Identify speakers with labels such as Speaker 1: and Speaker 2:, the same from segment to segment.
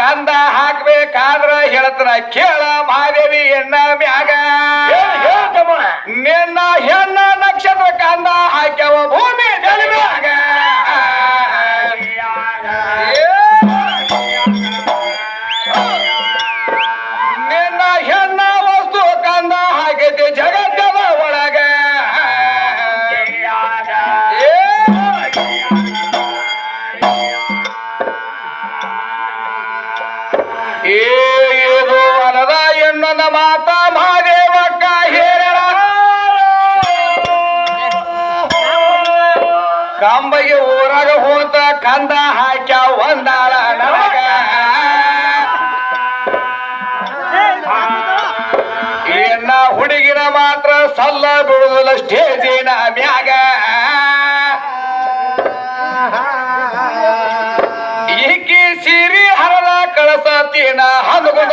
Speaker 1: ಕಂದ ಹಾಕ್ಬೇಕಾದ್ರ ಹೇಳತ್ರ ಕೇಳ ಮಾದೇವಿ ಎಣ್ಣ ಮ್ಯಾಗ. ನಿನ್ನ ಹೆಣ್ಣ ನಕ್ಷತ್ರ ಕಂದ ಹಾಕ್ಯವ ಭೂಮಿ ಮಾತ ಮಹಾದೇವಕ್ಕ ಹೇರಳ. ಕಂಬಗೆ ಊರಾಗ ಹೋತ ಕಂದ ಹಾಕ್ಯ ಒಂದಾಳ ನನಗ ಏನ ಹುಡುಗಿನ ಮಾತ್ರ ಸಲ್ಲ ಬಿಡುದಿಲ್ಲ ಸ್ಟೇಜಿನ ಮ್ಯಾಗ. ಈಕಿ ಸಿರಿ ಹರದ ಕಳಸತಿನ ಹನುಗುದ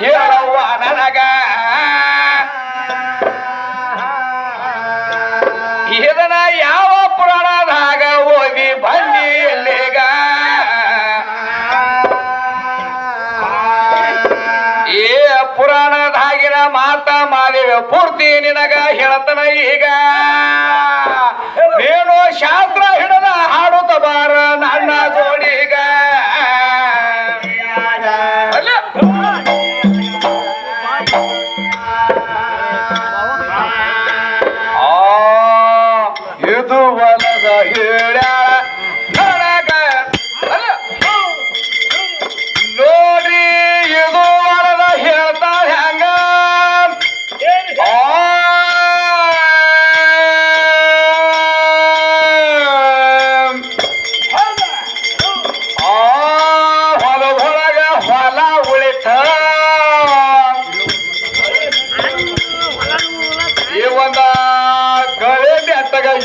Speaker 1: ಹೇಳವ್ವ ನನಗ. ಇದನ್ನ ಯಾವ ಪುರಾಣದಾಗ ಓದಿ ಬನ್ನಿ ಎಲ್ಲಿಗ ಏ ಪುರಾಣದಾಗಿನ ಮಾತ ಮಾದೇವ ಪೂರ್ತಿ ನಿನಗ ಹೇಳ್ತನ ಈಗ. ಏನೋ ಶಾಸ್ತ್ರ ಹಿಡದ ಹಾಡುತ್ತ ಬಾರ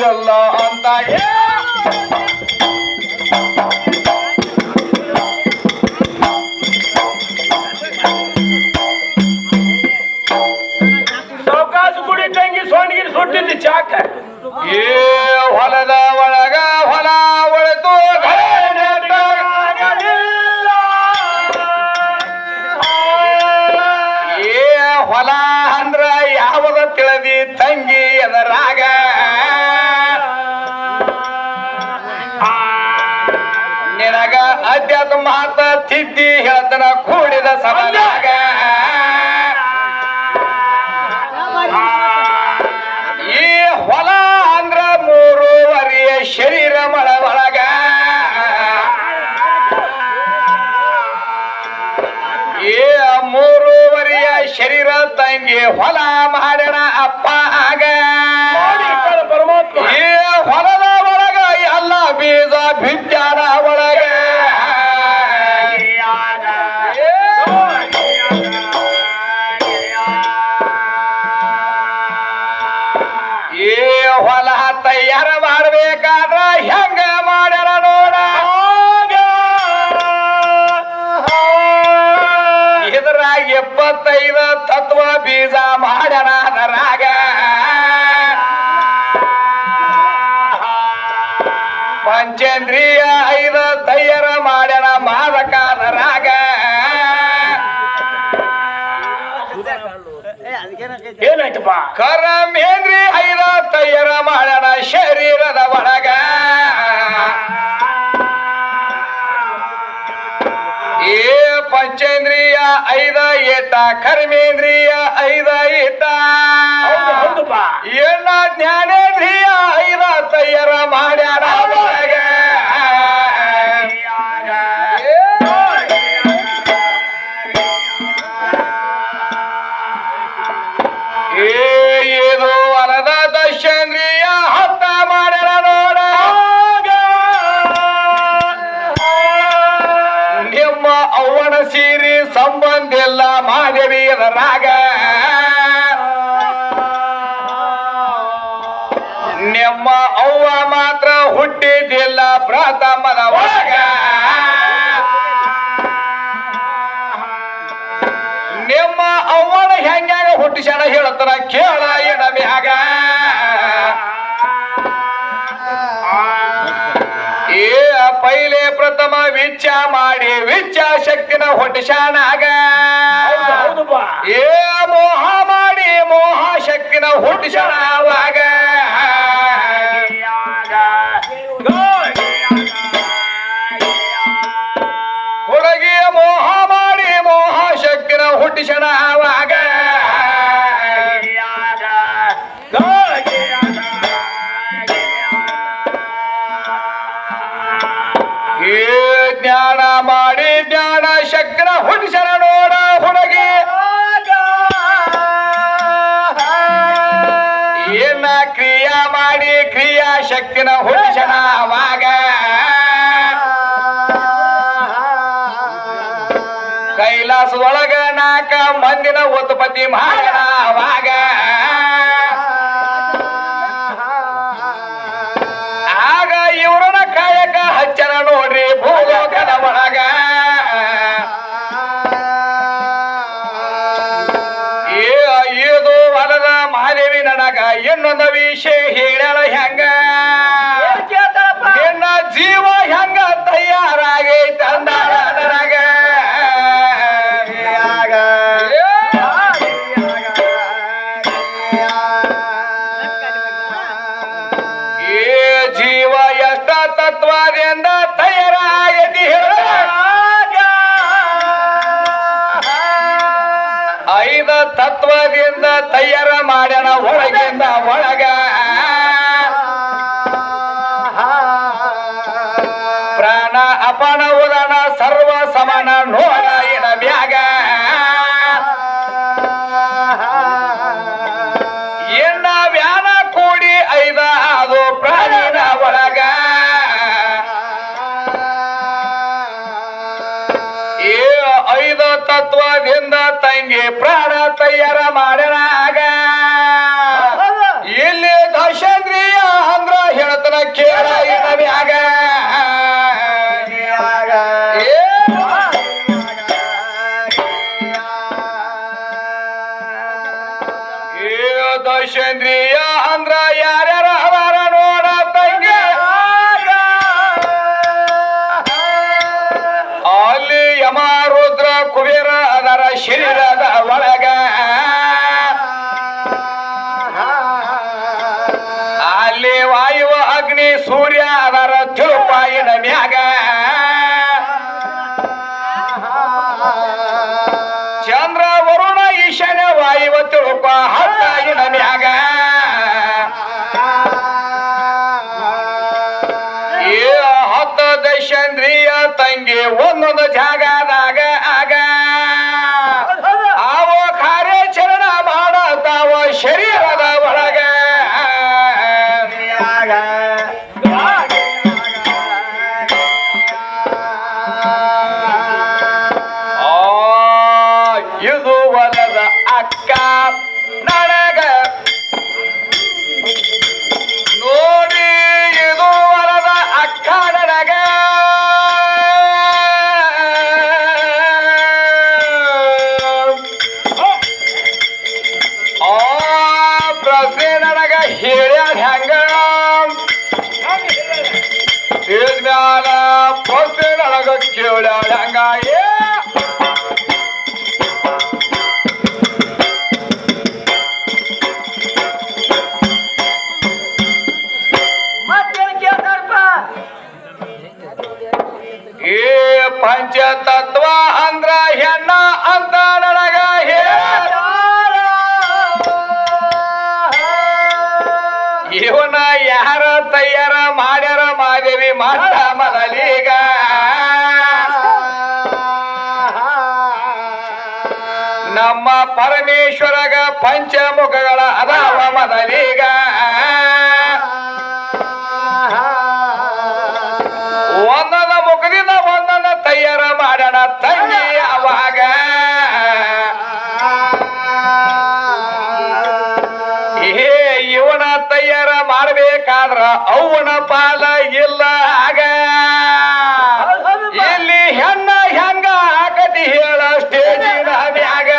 Speaker 1: ಎಲ್ಲ ಅಂತ ಏ
Speaker 2: ಸಾವ್ಕಾಶ ಗುಡಿ ತಂಗಿ ಸೋಣಗಿರಿ ಸುಟ್ಟಿದ್ದು ಚಾಕ
Speaker 1: ಏ, ಹೊಲದ ಒಳಗ ಹೊಲ
Speaker 2: ಒಳತು.
Speaker 1: ಏ, ಹೊಲ ಅಂದ್ರ ಯಾವದ ತಿಳದಿ ತಂಗಿ ಎದರಾಗ ಅಧ್ಯಾತ್ಮ ಮಾತ ತಿದ್ದಿ ಹೇಳ್ತನ ಕೂಡಿದ ಸಭಾಗ ಈ ಹೊಲ ಅಂದ್ರ ಮೂರುವರೆಯ ಶರೀರ ಮಳ ಒಳಗ. ಏ ಮೂರುವರೆಯ ಶರೀರ ತಂಗಿ ಹೊಲ ಮಾಡ್ಯಾಣ ಅಪ್ಪ ಆಗ.
Speaker 2: ಏನಾಯ್ತಪ್ಪ?
Speaker 1: ಕರಮೇಂದ್ರಿ ಐದ ತಯ್ಯರ ಮಾಡ್ಯಾನ ಶರೀರದ ಒಳಗ. ಏ ಪಂಚೇಂದ್ರಿಯ ಐದ ಏಟ ಕರ್ಮೇಂದ್ರಿಯ ಐದ ಏಟ. ಏನ ಜ್ಞಾನೇಂದ್ರಿಯ ಐದ ತಯ್ಯರ ಮಾಡ್ಯಾನ ಪ್ರಥಮದ ಒಳಗ. ನಿಮ್ಮ ಅವ್ವನ ಹೆಂಗ್ಯಾಗ ಹುಟ್ಟಿಸ್ಯಾನ ಹೇಳ್ತಾರ ಕೇಳ ಎಡ ಮ್ಯಾಗ ಏ ಪೈಲೆ ಪ್ರಥಮ ವಿಚ್ಚ ಮಾಡಿ ವಿಚ್ಚ ಶಕ್ತಿನ ಹುಟ್ಟಿಸ್ಯಾನಾಗ ಏ ಮೋಹ ಮಾಡಿ ಮೋಹ ಶಕ್ತಿನ ಹುಟ್ಟಿಸ್ಯಾನ. ಕ್ರಿಯಾ ಶಕ್ತಿನ ಅವಾಗ. ಕೈಲಾಸ ಕೈಲಾಸದೊಳಗ ನಾಕ ಮಂದಿನ ಉತ್ಪತ್ತಿ ಮಾಡಣ ಅವಾಗ. ಆಗ ಇವ್ರನ ಕಾಯಕ ಹಚ್ಚರ ನೋಡ್ರಿ ಭೂಲೋಕದ ಒಳಗ. ಇದು ಮಹಾದೇವಿ ನನಗ ಇನ್ನೊಂದು ವಿಷಯ ಹೇಳಲ ಹೆಂಗ? ತತ್ವದಿಂದ ತಯಾರಾಗೈತಿ ಐದ ತತ್ವದಿಂದ ತಯಾರ ಮಾಡ್ಯಾನ ಒಳಗಿಂದ ಒಳಗ. ಸೂರ್ಯ ಅದರ ತಿರುಪಾಯಿನ ಮ್ಯಾಗ ಹೆಣ್ಣ ಅಂತ ನನಗ ಇವನ ಯಾರ ತಯಾರ ಮಾಡ್ಯಾರ ಮಾದೇವಿ ಮಾಡ ಮೊದಲೀಗ ನಮ್ಮ ಪರಮೇಶ್ವರಗ ಪಂಚಮುಖಗಳ ಅದಾವ ಮೊದಲೀಗ ಅವ್ವನ ಪಾಲ ಇಲ್ಲ ಆಗ. ಇಲ್ಲಿ ಹೆಣ್ಣ ಹೆಂಗ ಆಕತಿ ಹೇಳ ಸ್ಟೇಜಿನ ಮ್ಯಾಗ.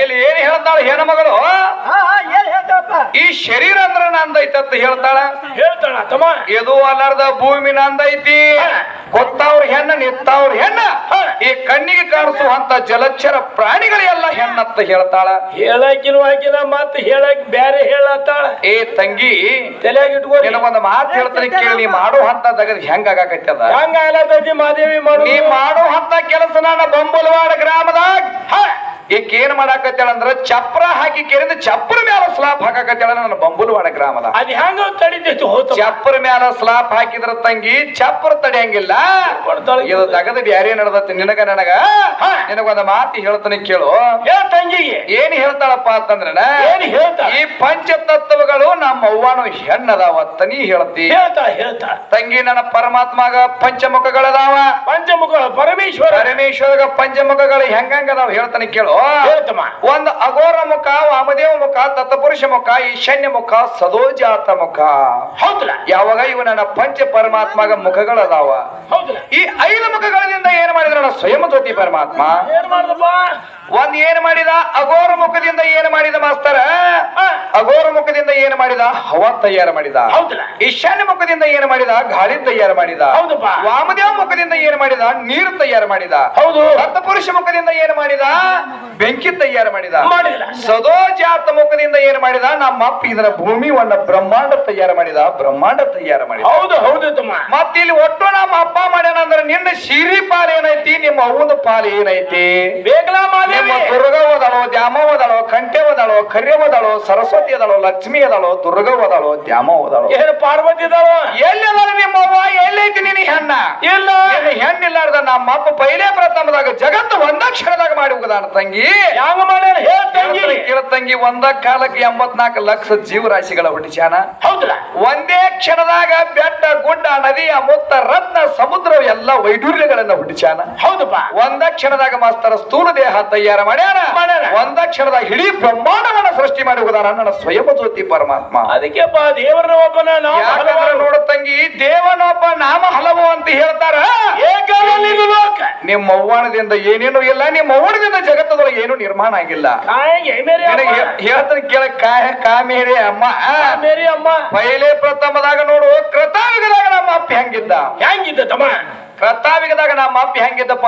Speaker 1: ಇಲ್ಲಿ ಏನ್ ಹೇಳ್ತಾಳ
Speaker 2: ಹೆಣ್ಣು ಮಗಳು?
Speaker 1: ಈ ಶರೀರ ಅಂದ್ರ ಅಂತ ಹೇಳ್ತಾಳ.
Speaker 2: ಹೇಳ್ತಾಳ ತಮ್ಮ.
Speaker 1: ಇದು ಅಲ್ಲಾರ್ದ ಭೂಮಿ ನಂದೈತಿ ಗೊತ್ತವ್ರ ಹೆಣ್ಣ ನಿತ್ತವ್ರ ಹೆಣ್ಣ. ಈ ಕಣ್ಣಿಗೆ ಕಾಣಿಸುವಂತ ಜಲಚರ ಪ್ರಾಣಿಗಳೆಲ್ಲ ಹೆಣ್ಣತ್ತ ಹೇಳ್ತಾಳ.
Speaker 2: ಹೇಳಕಿನೂ ಹಾಕಿದ ಮತ್ತೆ ಹೇಳಕ್ ಬ್ಯಾರೆ ಹೇಳತ್ತಾಳ.
Speaker 1: ಏ ತಂಗಿ
Speaker 2: ತಲೆಯಾಗ
Speaker 1: ಒಂದು ಮಾತು ಹೇಳ್ತಾನೆ ಕೇಳಿ ನೀ ಮಾಡೋ ಹಂತ ತಗದ್ ಹೆಂಗ ಆಗಾಕತ್ತದ
Speaker 2: ಹೆಂಗ ಮಾದೇವಿ ಮಾಡು.
Speaker 1: ನೀ ಮಾಡೋ ಹಂತ ಕೆಲಸ ನಾನು ಬಂಬುಲವಾಡ ಗ್ರಾಮದಾಗ. ಈಕ ಏನ್ ಮಾಡಾಕತ್ತಾಳ ಅಂದ್ರ ಚಪ್ರ ಹಾಕಿ ಕೇಳಿದ ಚಪ್ರ ಮ್ಯಾಲ ಸ್ಲಾಪ್ ಹಾಕಾಕತ್ತೇಳ ನನ್ನ ಬಂಬುಲವಾಡ ಗ್ರಾಮದ.
Speaker 2: ಅದ್ ಹೆಂಗ ತಡಿತೈತಿ ಹೋತ
Speaker 1: ಚಪ್ರ ಮ್ಯಾಲ ಸ್ಲಾಪ್ ಹಾಕಿದ್ರ ತಂಗಿ ಚಪ್ರ ತಡಿಯಂಗಿಲ್ಲ. ಇದು ತಗದ ಬ್ಯಾರೆ ನಡೆದತ್ತೆ ನಿನಗ ನನಗ. ನಿನಗೊಂದ ಮಾತು ಹೇಳ್ತಾನೆ ಕೇಳು.
Speaker 2: ಏ ತಂಗಿಗೆ.
Speaker 1: ಏನ್ ಹೇಳ್ತಾಳಪ್ಪ ಅಂತಂದ್ರ
Speaker 2: ಏನ್ ಹೇಳ್ತಾ
Speaker 1: ಈ ಪಂಚತತ್ವಗಳು ನಮ್ಮ ಅವ್ವನು ಹೆಣ್ಣದಾವತ್ತ ನೀ ಹೇಳ್ತಿ.
Speaker 2: ಹೇಳ್ತಾ ಹೇಳ್ತಾ
Speaker 1: ತಂಗಿ ನನ್ನ ಪರಮಾತ್ಮಗ ಪಂಚಮುಖಗಳದಾವ.
Speaker 2: ಪಂಚಮುಖ ಪರಮೇಶ್ವರ.
Speaker 1: ಪರಮೇಶ್ವರಗ ಪಂಚಮುಖಗಳು ಹೆಂಗಂಗ ನಾವ್ ಹೇಳ್ತಾನೆ ಕೇಳು. ಒಂದು ಅಘೋರ ಮುಖ ವಾಮದೇವ ಮುಖ ತತ್ಪುರುಷ ಮುಖ ಈಶಾನ್ಯ ಮುಖ ಸದೋಜಾತ ಮುಖ.
Speaker 2: ಹೌದಲ್ಲ?
Speaker 1: ಯಾವಾಗ ಇವು ನನ್ನ ಪಂಚ ಪರಮಾತ್ಮಗ ಮುಖಗಳದಾವ? ಈ ಐದು ಮುಖಗಳಿಂದ ಏನ್ ಮಾಡಿದ್ರ ನನ್ನ ಸ್ವಯಂ ಜ್ಯೋತಿ ಪರಮಾತ್ಮ? ಒಂದ್ ಏನ್ ಮಾಡಿದ? ಅಗೋರ ಮುಖದಿಂದ ಏನ್ ಮಾಡಿದ ಮಾಸ್ತರ? ಅಗೋರ ಮುಖದಿಂದ ಏನ್ ಮಾಡಿದ? ಹವ ತಯಾರು ಮಾಡಿದ. ಈಶಾನ್ಯ ಮುಖದಿಂದ ಏನ್ ಮಾಡಿದ? ಗಾಳಿ ತಯಾರು ಮಾಡಿದ. ವಾಮದೇವ ಮುಖದಿಂದ ಏನ್ ಮಾಡಿದ? ನೀರು ತಯಾರು ಮಾಡಿದ.
Speaker 2: ಹೌದು.
Speaker 1: ಪುರುಷ ಮುಖದಿಂದ ಏನ್ ಮಾಡಿದ? ಬೆಂಕಿ ತಯಾರು ಮಾಡಿದ. ಸದೋಜಾತ ಮುಖದಿಂದ ಏನ್ ಮಾಡಿದ? ನಮ್ಮ ಅಪ್ಪ ಇದರ ಭೂಮಿ ಒಂದ ಬ್ರಹ್ಮಾಂಡ ತಯಾರು ಮಾಡಿದ. ಬ್ರಹ್ಮಾಂಡ ತಯಾರು ಮಾಡಿದ.
Speaker 2: ಹೌದು ಹೌದು ಮತ್ತೆ
Speaker 1: ಮತ್ತ ಇಲ್ಲಿ ಒಟ್ಟು ನಮ್ಮ ಅಪ್ಪ ಮಾಡ್ಯಾನಂದ್ರೆ ನಿನ್ನ ಸಿರಿ ಪಾಲ್ ಏನೈತಿ? ನಿಮ್ಮ ಅವ್ವನ ಪಾಲ್ ಏನೈತಿ?
Speaker 2: ಬೇಕಲಾ
Speaker 1: ನಿಮ್ಮ ದುರ್ಗ ಓದಾಳೋ ದ್ಯಾಮ ಓದಾಳೋ ಕಂಟೆ ಓದಾಳೋ ಕರ್ಯ ಓದಾಳೋ ಸರಸ್ವತಿ ಅದಾಳೋ ಲಕ್ಷ್ಮಿ ಅದಾಳೋ ದುರ್ಗ ಓದಾಳೋ ದ್ಯಾಮ ಓದಾಳೋ
Speaker 2: ಏನು ಪಾರ್ವತಿ
Speaker 1: ಎಲ್ಲಿ ನಿಮ್ಮವ್ವ ನಿಮ್ಮ ಅವ್ವ? ಎಲ್ಲೈತಿ ನಿನ್ನ
Speaker 2: ಇಲ್ಲ.
Speaker 1: ಹೆಣ್ಣಿಲ್ಲಾರ್ದ ನಮ್ಮ ಅಪ್ಪ ಪೈಲೇ ಪ್ರಥಮದಾಗ ಜಗತ್ತು ಒಂದ ಕ್ಷಣದಾಗ ಮಾಡಿ ಹೋಗದಾನ ತಂಗಿ.
Speaker 2: ಯಾವ ಹೇಳ್ ತಂಗಿ?
Speaker 1: ಕೇಳ ತಂಗಿ ಒಂದ ಕಾಲಕ್ಕೆ ಎಂಬತ್ನಾಲ್ಕು ಲಕ್ಷ ಜೀವರಾಶಿಗಳ ಹುಟ್ಟಿಸ್ಯಾನ.
Speaker 2: ಹೌದಲ್ಲ?
Speaker 1: ಒಂದೇ ಕ್ಷಣದಾಗ ಬೆಟ್ಟ ಗುಡ್ಡ ನದಿ ಮುಕ್ತ ರತ್ನ ಸಮುದ್ರ ಎಲ್ಲ ವೈಡೂರ್ಯಗಳನ್ನ ಹುಟ್ಟಿಸ್ಯಾನ.
Speaker 2: ಹೌದಪ್ಪ.
Speaker 1: ಒಂದ ಕ್ಷಣದಾಗ ಮಾಸ್ತರ ಸ್ಥೂಲ ದೇಹ ತಯಾರ ಮಾಡ್ಯಾನ. ಒಂದ ಕ್ಷಣದಾಗ ಇಡೀ ಬ್ರಹ್ಮಾಂಡವನ್ನ ಸೃಷ್ಟಿ ಮಾಡಿ ಹೋಗದಾನ ನನ್ನ ಸ್ವಯಂ ಜ್ಯೋತಿ ಪರಮಾತ್ಮ.
Speaker 2: ಅದಕ್ಕೆ ದೇವರನ್ನ ಒಬ್ಬನ
Speaker 1: ನೋಡ ತಂಗಿ ದೇವನೊಬ್ಬ ನಾಮ ಹಲವು ಅಂತ ಹೇಳ್ತಾರ?
Speaker 2: ಲೋಕ.
Speaker 1: ನಿಮ್ಮ ಅವ್ವಾಣದಿಂದ ಏನೇನು ಇಲ್ಲ ನಿಮ್ಮ ಅವ್ವಣದಿಂದ ಜಗತ್ತದೊಳಗೆ ಏನು ನಿರ್ಮಾಣ ಆಗಿಲ್ಲ.
Speaker 2: ಕಾಯಿಗೆ ಮೇರಿ ಅಮ್ಮ.
Speaker 1: ಹೇಳ್ತಾನೆ ಕೇಳ ಕಾಯ ಕಾಮೇರಿ ಅಮ್ಮ.
Speaker 2: ಮೇರಿ ಅಮ್ಮ.
Speaker 1: ಪೈಲೆ ಪ್ರಥಮದಾಗ ನೋಡು ಕೃತಾವಿಗದಾಗ ನಮ್ಮ ಅಪ್ಪ ಹೆಂಗಿದ್ದ?
Speaker 2: ಹೆಂಗಿದ್ದ ತಮ್ಮ?
Speaker 1: ಕೃತಾವಿಗದಾಗ ನಮ್ಮ ಅಪ್ಪ ಹೆಂಗಿದ್ದಪ್ಪ?